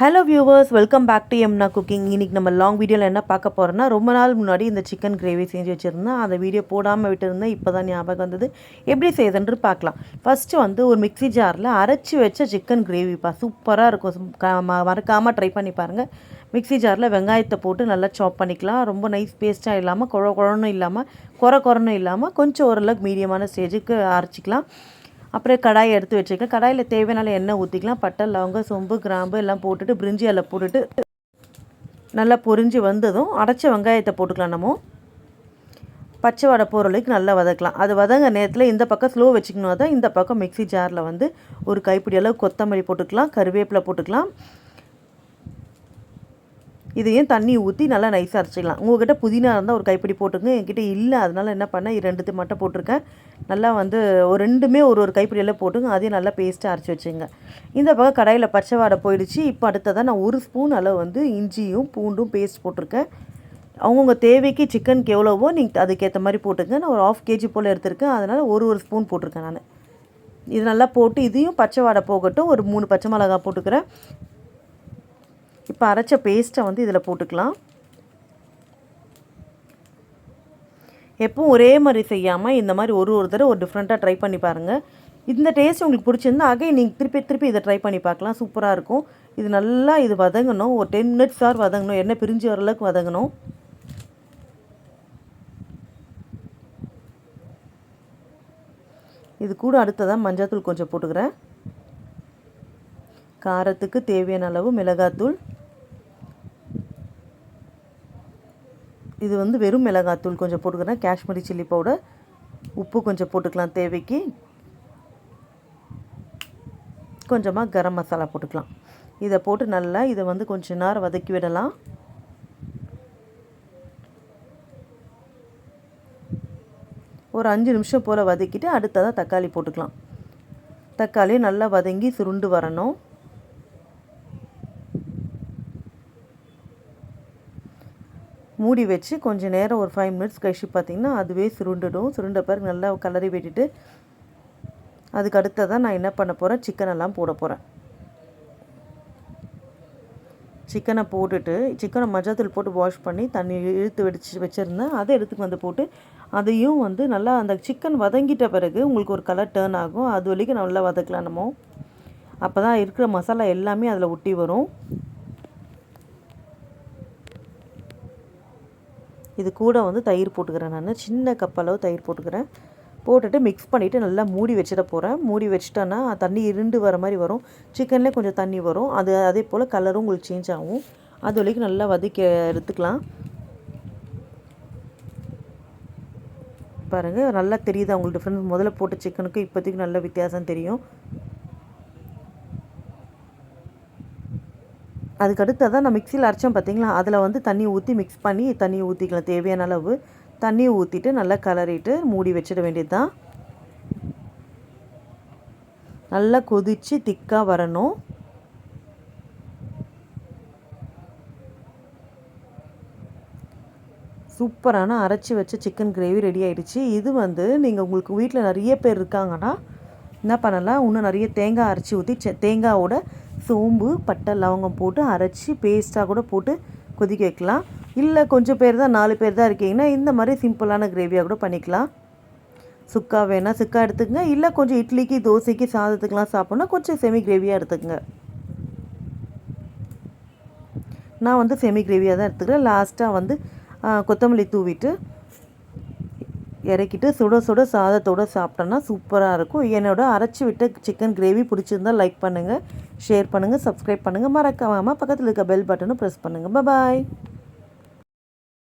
Hello viewers welcome back to எம்னா cooking இன்றைக்கி நம்ம long வீடியோவில் என்ன பார்க்க போகிறோன்னா ரொம்ப நாள் முன்னாடி இந்த சிக்கன் கிரேவி செஞ்சு வச்சுருந்தேன். அந்த வீடியோ போடாமல் விட்டுருந்தேன். இப்போ தான் ஞாபகம் வந்தது. எப்படி செய்யுதுன்னு பார்க்கலாம். ஃபஸ்ட்டு வந்து ஒரு மிக்ஸி ஜாரில் அரைச்சி வச்ச சிக்கன் கிரேவிப்பா சூப்பராக இருக்கும். ம- மறக்காமல் ட்ரை பண்ணி பாருங்கள் மிக்ஸி ஜாரில் வெங்காயத்தை போட்டு நல்லா சாப் பண்ணிக்கலாம். ரொம்ப நைஸ் பேஸ்ட்டாக இல்லாமல் குழ குழனும் இல்லாமல் குறை குறனும் இல்லாமல் கொஞ்சம் ஓரளவுக்கு மீடியமான ஸ்டேஜுக்கு அரைச்சிக்கலாம். அப்புறம் கடாயை எடுத்து வச்சுக்கலாம் கடாயில் தேவையான எண்ணெய் ஊற்றிக்கலாம் பட்டை லவங்கம் சொம்பு கிராம்பு எல்லாம் போட்டுட்டு பிரிஞ்சி அதில் போட்டுட்டு நல்லா பொரிஞ்சு வந்ததும் அடைச்ச வெங்காயத்தை போட்டுக்கலாம் நம்ம. பச்சை வடை பொருளுக்கு நல்லா வதக்கலாம். அது வதங்க நேரத்தில் இந்த பக்கம் ஸ்லோ வச்சுக்கணும் தான் இந்த பக்கம் மிக்ஸி ஜாரில் வந்து ஒரு கைப்பிடி அளவு கொத்தமல்லி போட்டுக்கலாம். கருவேப்பிலை போட்டுக்கலாம். இதையும் தண்ணி ஊற்றி நல்லா நைஸாக அரைச்சிக்கலாம். உங்கள்கிட்ட புதினா இருந்தால் ஒரு கைப்பிடி போட்டுங்க என்கிட்ட இல்லை அதனால் என்ன பண்ணேன் ரெண்டுத்தையும் மட்டும் போட்டிருக்கேன். நல்லா வந்து ஒரு ரெண்டுமே ஒரு ஒரு கைப்பிடியெல்லாம் போட்டுங்க அதையும் நல்லா பேஸ்ட்டாக அரைச்சி வச்சுங்க இந்த பக்கம் கடையில் பச்சை வாடை போயிடுச்சு. இப்போ அடுத்ததாக நான் ஒரு ஸ்பூன் அளவு வந்து இஞ்சியும் பூண்டும் பேஸ்ட் போட்டிருக்கேன். அவங்கவுங்க தேவைக்கு சிக்கனுக்கு எவ்வளவோ நீங்கள் அதுக்கேற்ற மாதிரி போட்டுங்க நான் ஒரு ஆஃப் கேஜி போல் எடுத்திருக்கேன். அதனால் ஒரு ஒரு ஸ்பூன் போட்டிருக்கேன் நான். இது நல்லா போட்டு இதையும் பச்சை வாடை போகட்டும். ஒரு மூணு பச்சை மிளகா போட்டுக்கிறேன். இப்போ அரைச்ச பேஸ்ட்டை வந்து இதில் போட்டுக்கலாம். எப்பவும் ஒரே மாதிரி செய்யாமல் இந்த மாதிரி ஒரு ஒரு தடவை ஒரு டிஃப்ரெண்ட்டாக ட்ரை பண்ணி பாருங்கள் இந்த டேஸ்ட் உங்களுக்கு பிடிச்சிருந்தா அகை நீங்கள் திருப்பி திருப்பி இதை ட்ரை பண்ணி பார்க்கலாம். சூப்பராக இருக்கும். இது நல்லா இது வதங்கணும். ஒரு டென் மினிட்ஸ் ஆர் வதங்கணும். எண்ணெய் பிரிஞ்சு வர அளவுக்கு வதங்கணும். இது கூட அடுத்ததாக மஞ்சள்தூள் கொஞ்சம் போட்டுக்கிறேன். காரத்துக்கு தேவையான அளவு மிளகாத்தூள். இது வந்து வெறும் மிளகாத்தூள் கொஞ்சம் போட்டுக்கிறேன். Kashmiri chilli powder. உப்பு கொஞ்சம் போட்டுக்கலாம் தேவைக்கு. கொஞ்சமாக கரம் மசாலா போட்டுக்கலாம். இதை போட்டு நல்லா இதை வந்து கொஞ்ச நேரம் வதக்கி விடலாம். ஒரு அஞ்சு நிமிஷம் போல் வதக்கிட்டு அடுத்ததாக தக்காளி போட்டுக்கலாம். தக்காளி நல்லா வதங்கி சுருண்டு வரணும். மூடி வச்சு கொஞ்சம் நேரம் ஒரு ஃபைவ் மினிட்ஸ் கழிச்சு பார்த்திங்கன்னா அதுவே சுருண்டுடும். சுருண்ட பிறகு நல்லா கலரி விட்டுட்டு அதுக்கு அடுத்ததாக நான் என்ன பண்ண போகிறேன் சிக்கன் எல்லாம் போட போகிறேன் சிக்கனை போட்டுட்டு சிக்கனை மஞ்சத்தூள் போட்டு வாஷ் பண்ணி தண்ணி இழுத்து வெடிச்சு வச்சுருந்தேன். அதை எடுத்து வந்து போட்டு அதையும் வந்து நல்லா அந்த சிக்கன் வதங்கிட்ட பிறகு உங்களுக்கு ஒரு கலர் டேர்ன் ஆகும். அது வரைக்கும் நல்லா வதக்கலாம் நம்ம. அப்போ தான் இருக்கிற மசாலா எல்லாமே அதில் ஒட்டி வரும். இது கூட வந்து தயிர் போட்டுக்கிறேன் நான். சின்ன கப் அளவு தயிர் போட்டுக்கிறேன். போட்டுட்டு மிக்ஸ் பண்ணிவிட்டு நல்லா மூடி வச்சிட போகிறேன் மூடி வச்சிட்டேன்னா தண்ணி இருண்டு வர மாதிரி வரும். சிக்கன்லேயே கொஞ்சம் தண்ணி வரும். அது அதே போல் கலரும் உங்களுக்கு சேஞ்ச் ஆகும். அது வரைக்கும் நல்லா வதக்கி எடுத்துக்கலாம். பாருங்கள் நல்லா தெரியுது உங்களுக்கு டிஃப்ரென்ஸ் முதல்ல போட்ட சிக்கனுக்கு இப்போதைக்கு நல்ல வித்தியாசம் தெரியும். அதுக்கு அடுத்ததாக நான் மிக்சியில் அரைச்சோம் பார்த்தீங்களா? அதில் வந்து தண்ணி ஊற்றி மிக்ஸ் பண்ணி தண்ணி ஊற்றிக்கலாம் தேவையான அளவு. தண்ணி ஊற்றிட்டு நல்லா கலரிட்டு மூடி வச்சிட வேண்டியது தான் நல்லா கொதித்து திக்காக வரணும். சூப்பரான அரைச்சி வச்ச சிக்கன் கிரேவி ரெடி ஆயிடுச்சு. இது வந்து நீங்கள் உங்களுக்கு வீட்டில் நிறைய பேர் இருக்காங்கன்னா என்ன பண்ணலாம்? இன்னும் நிறைய தேங்காய் அரைச்சி ஊற்றி தேங்காயோட சோம்பு பட்டை லவங்கம் போட்டு அரைச்சி பேஸ்ட்டாக கூட போட்டு கொதிக்க வைக்கலாம். இல்லை கொஞ்சம் பேர் தான் நாலு பேர் தான் இருக்கீங்கன்னா இந்த மாதிரி சிம்பிளான கிரேவியாக கூட பண்ணிக்கலாம். சுக்கா வேணால் சுக்கா எடுத்துக்கங்க. இல்லை கொஞ்சம் இட்லிக்கு தோசைக்கு சாதத்துக்கெலாம் சாப்பிட்னா கொஞ்சம் செமி கிரேவியாக எடுத்துக்கங்க. நான் வந்து செமி கிரேவியாக தான் எடுத்துக்கிறேன். லாஸ்ட்டாக வந்து கொத்தமல்லி தூவிட்டு இறக்கிட்டு சுட சுட சாதத்தோடு சாப்பிட்டோன்னா சூப்பராக இருக்கும். என்னோட அரைச்சி விட்ட சிக்கன் கிரேவி பிடிச்சிருந்தா லைக் பண்ணுங்கள் ஷேர் பண்ணுங்கள் சப்ஸ்கிரைப் பண்ணுங்கள் மறக்காமல் பக்கத்தில் இருக்க பெல் பட்டனும் ப்ரெஸ் பண்ணுங்கள் பாய்